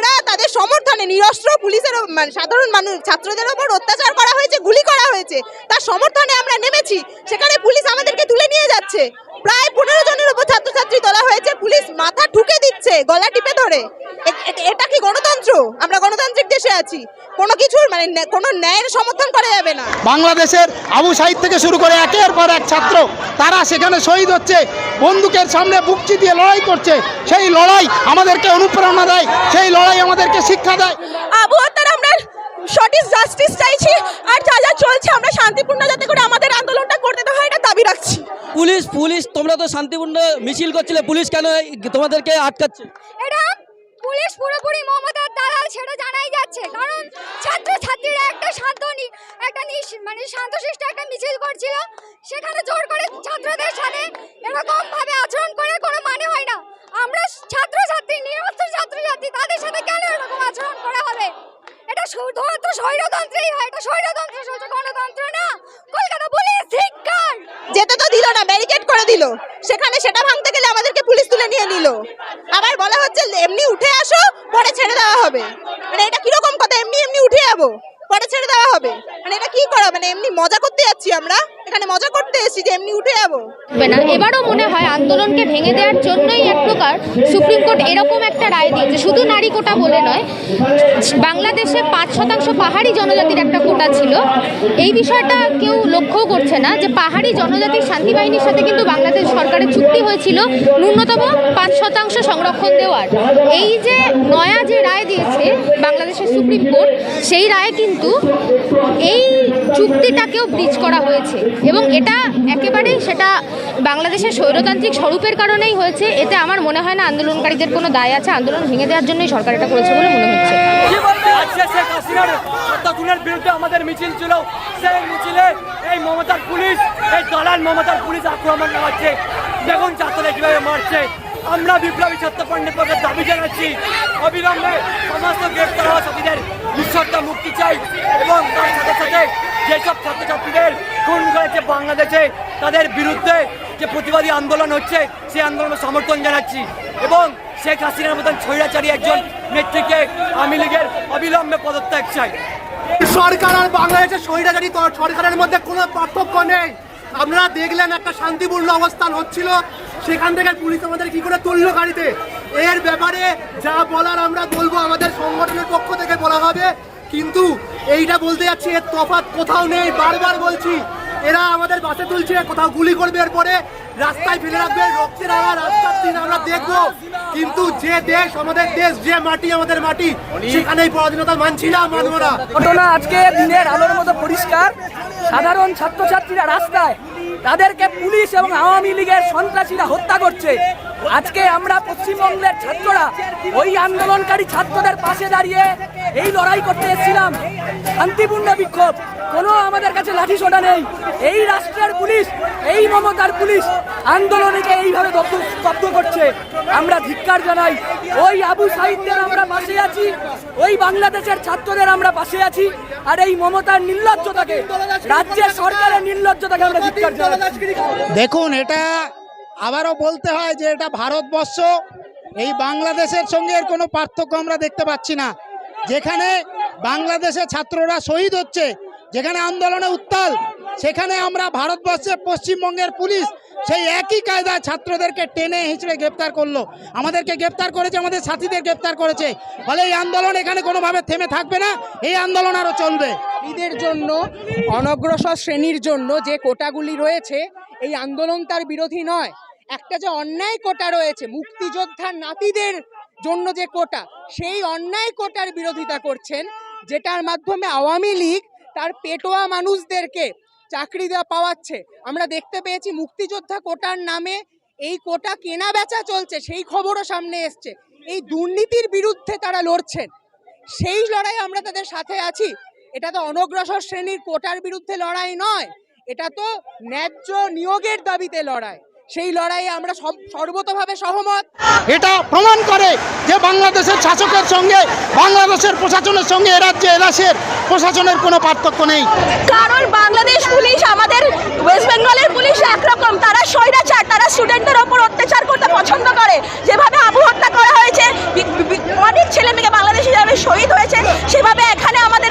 আমরা তাদের সমর্থনে নিরস্ত্র পুলিশের মানে সাধারণ মানুষ, ছাত্রদের ওপর অত্যাচার করা হয়েছে, গুলি করা হয়েছে। তার সমর্থনে আমরা নেমেছি। সেখানে পুলিশ আমাদেরকে তুলে নিয়ে যাচ্ছে। প্রায় পনেরো জনের উপর ছাত্রছাত্রী তোলা হয়েছে। পুলিশ মাথা ঠুকে দিচ্ছে গলা টিপে ধরে। এটা কি গণতন্ত্র? আমরা গণতান্ত্রিক দেশে আছি। কোনো কিছুর মানে কোনো ন্যায়ের সমর্থন করা যাবে না। বাংলাদেশের আবু সাইদ থেকে শুরু করে একের পর এক ছাত্র তারা সেখানে শহীদ হচ্ছে বন্দুকের সামনে বুক দিয়ে লড়াই করছে। সেই লড়াই আমাদেরকে অনুপ্রেরণা দেয় সেই লড়াই আমাদেরকে শিক্ষা দেয়। আবু আমরা সঠিক জাস্টিস চাইছি আর যা যা চলছে আমরা শান্তিপূর্ণ যাতে করে আমাদের আন্দোলনটা করতে দেওয়া হয় এটা দাবি রাখছি। পুলিশ পুলিশ তোমরা তো শান্তিপূর্ণ মিছিল করছিলে পুলিশ কেন তোমাদেরকে আটকাচ্ছে? এটা পুলিশ পুরোপুরি মমতার দালাল সেটা জানাই যাচ্ছে কারণ ছাত্র ছাত্রীরা একটা শান্ত নি- একটা মানে শান্তশিষ্ট একটা মিছিল করছিল সেখানে জোর করে ছাত্রদের সাথে এরকম ভাবে আচরণ করে কোনো মানে হয় না আমরা ছাত্র ছাত্রী নিরস্ত্র ছাত্র ছাত্রী তাদের সাথে কেন এরকম আচরণ করা হবে এটা শুধুমাত্র স্বৈরতন্ত্রেই হয় এটা স্বৈরতন্ত্র চলছে গণতন্ত্র না কলকাতা পুলিশ ধিক্কার যেতে তো দিল না ব্যারিকেড করে দিল। সেখানে সেটা ভাঙতে গেলে আমাদেরকে পুলিশ তুলে নিয়ে নিল। আবার বলা হচ্ছে, এমনি উঠে আসো, পরে ছেড়ে দেওয়া হবে। মানে এটা কীরকম কথা? এমনি এমনি উঠে যাব, পরে ছেড়ে দেওয়া হবে। মানে এটা কি করা? মানে এমনি মজা করতে যাচ্ছি আমরা। এখানে মজা করতে এসেছি যে এমনি উঠে যাব। না। এবারও মনে হয় আন্দোলনকে ভেঙে দেওয়ার জন্যই এক প্রকার সুপ্রিম কোর্ট এরকম একটা রায় দিয়েছে। শুধু নারী কোটা বলে নয়, বাংলাদেশে পাঁচ শতাংশ পাহাড়ি জনজাতির একটা কোটা ছিল। এই বিষয়টা কেউ লক্ষ্যও করছে না যে পাহাড়ি জনজাতির শান্তি বাহিনীর সাথে কিন্তু বাংলাদেশ সরকারের চুক্তি হয়েছিল ন্যূনতম পাঁচ শতাংশ সংরক্ষণ দেওয়ার। এই যে নয়া যে রায় দিয়েছে সুপ্রিম কোর্ট, সেই রায়ে কিন্তু এই চুক্তিটাকেও ব্রিজ করা হয়েছে। এবং এটা একেবারেই সেটা বাংলাদেশের স্বৈরতান্ত্রিক স্বরূপের কারণেই হয়েছে। এতে আমার মনে হয় না আন্দোলনকারীদের কোনো দায় আছে। আন্দোলন ভেঙে দেওয়ার জন্যই সরকার এটা করেছে বলে মনে হচ্ছে। মিছিল এই মমতার পুলিশ, এই মমতার পুলিশ আক্রমণ চালাচ্ছে দেখুন ছাত্ররা কীভাবে মারছে। আমরা বিপ্লবী ছাত্র পক্ষের দাবি জানাচ্ছি, অবিলম্বে সমস্ত গ্রেপ্তার হওয়া সাথীদের নিঃশর্ত মুক্তি চাই এবং তার সাথে সাথে যেসব ছাত্রছাত্রীদের খুন করেছে বাংলাদেশে, তাদের বিরুদ্ধে যে প্রতিবাদী আন্দোলন হচ্ছে, সেই আন্দোলনের সমর্থন জানাচ্ছি এবং শেখ হাসিনার মতন স্বৈরাচারী একজন নেত্রীকে আওয়ামী লীগের অবিলম্বে পদত্যাগ চাই। সরকার আর বাংলাদেশের স্বৈরাচারী সরকারের মধ্যে কোনো পার্থক্য নেই। আপনারা দেখলেন একটা শান্তিপূর্ণ অবস্থান হচ্ছিল। সেখান থেকে পুলিশ আমাদের কি করে তুললো গাড়িতে? এর ব্যাপারে যা বলার আমরা বলব, আমাদের সংগঠনের পক্ষ থেকে বলা হবে। কিন্তু এইটা বলতে যাচ্ছি, এর তফাৎ কোথাও নেই, বারবার বলছি। এরা আমাদের বাসে তুলছে, কোথাও গুলি করবে এরপরে। রাস্তায় ফেলে রাখবে রক্তের আগা রাস্তার দিন আমরা দেখব। কিন্তু যে দেশ আমাদের দেশ, যে মাটি আমাদের মাটি সেখানে পরাধীনতা মানছি না, মানবো না। ঘটনা আজকে দিনের আলোর মতো ছাত্রছাত্রীরা রাস্তায়, তাদেরকে পুলিশ এবং আওয়ামী লীগের সন্ত্রাসীরা হত্যা করছে। আজকে আমরা পশ্চিমবঙ্গের ছাত্ররা ওই আন্দোলনকারী ছাত্রদের পাশে দাঁড়িয়ে এই লড়াই করতে এসেছিলাম। শান্তিপূর্ণ বিক্ষোভ। কোনো আমাদের কাছে লাঠি সোটা নেই। এই রাষ্ট্রের পুলিশ, এই মমতার পুলিশ আন্দোলনকে এইভাবে দগ্ধ- করছে। আমরা ধিক্কার জানাই। ওই আবু সাহিত্যের আমরা পাশে আছি। ওই বাংলাদেশের ছাত্রদের আমরা পাশে আছি। আর এই মমতার নির্লজ্জতাকে রাজ্যের সরকারের নির্লজ্জতাকে আমরা ধিক্কার দেখুন, এটা আবারও বলতে হয় যে এটা ভারতবর্ষ, এই বাংলাদেশের সঙ্গে এর কোনো পার্থক্য আমরা দেখতে পাচ্ছি না। যেখানে বাংলাদেশের ছাত্ররা শহীদ হচ্ছে, যেখানে আন্দোলনে উত্তাল, সেখানে আমরা ভারতবর্ষের পশ্চিমবঙ্গের পুলিশ সেই একই কায়দায় ছাত্রদেরকে টেনে হিঁচড়ে গ্রেপ্তার করল। আমাদেরকে গ্রেপ্তার করেছে, আমাদের সাথীদের গ্রেপ্তার করেছে। ফলে এই আন্দোলন এখানে কোনোভাবে থেমে থাকবে না, এই আন্দোলন আরও চলবে। নারীদের জন্য, অনগ্রসর শ্রেণির জন্য যে কোটাগুলি রয়েছে, এই আন্দোলন তার বিরোধী নয়। একটা যে অন্যায় কোটা রয়েছে, মুক্তিযোদ্ধার নাতিদের জন্য যে কোটা, সেই অন্যায় কোটার বিরোধিতা করছেন, যেটার মাধ্যমে আওয়ামী লীগ তার পেটোয়া মানুষদেরকে চাকরি দেওয়া পাওয়াচ্ছে। আমরা দেখতে পেয়েছি মুক্তিযোদ্ধা কোটার নামে এই কোটা কেনা বেচা চলছে, সেই খবরও সামনে এসছে। এই দুর্নীতির বিরুদ্ধে তারা লড়ছেন। সেই লড়াই আমরা তাদের সাথে আছি। এটা তো অনগ্রসর শ্রেণির কোটার বিরুদ্ধে লড়াই নয়। এটা তো ন্যায্য নিয়োগের দাবিতে লড়াই। সেই লড়াইয়ে আমরা সব সর্বতভাবে সহমত। এটা প্রমাণ করে যে বাংলাদেশের শাসকের সঙ্গে বাংলাদেশের প্রশাসনের সঙ্গে এ রাজ্যে প্রশাসনের কোনো পার্থক্য নেই। কারণ বাংলাদেশ পুলিশ আমাদের ওয়েস্ট বেঙ্গলের পুলিশ একরকম। তারা স্বৈরাচার তারা স্টুডেন্টদের ওপর অত্যাচার করতে পছন্দ করে। যেভাবে আবু হত্যা করা হয়েছে অনেক ছেলে মেয়ে বাংলাদেশে যেভাবে শহীদ হয়েছে সেভাবে এখানে আমাদের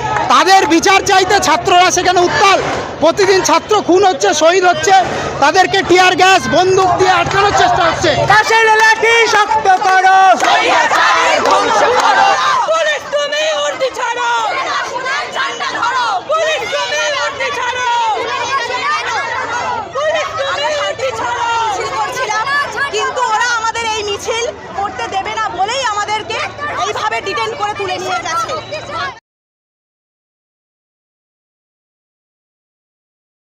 তাদের বিচার চাইতে ছাত্ররা সেখানে উত্তাল। প্রতিদিন ছাত্র খুন হচ্ছে শহীদ হচ্ছে তাদেরকে টিয়ার গ্যাস বন্দুক দিয়ে আটকানোর চেষ্টা হচ্ছে। শক্ত করো।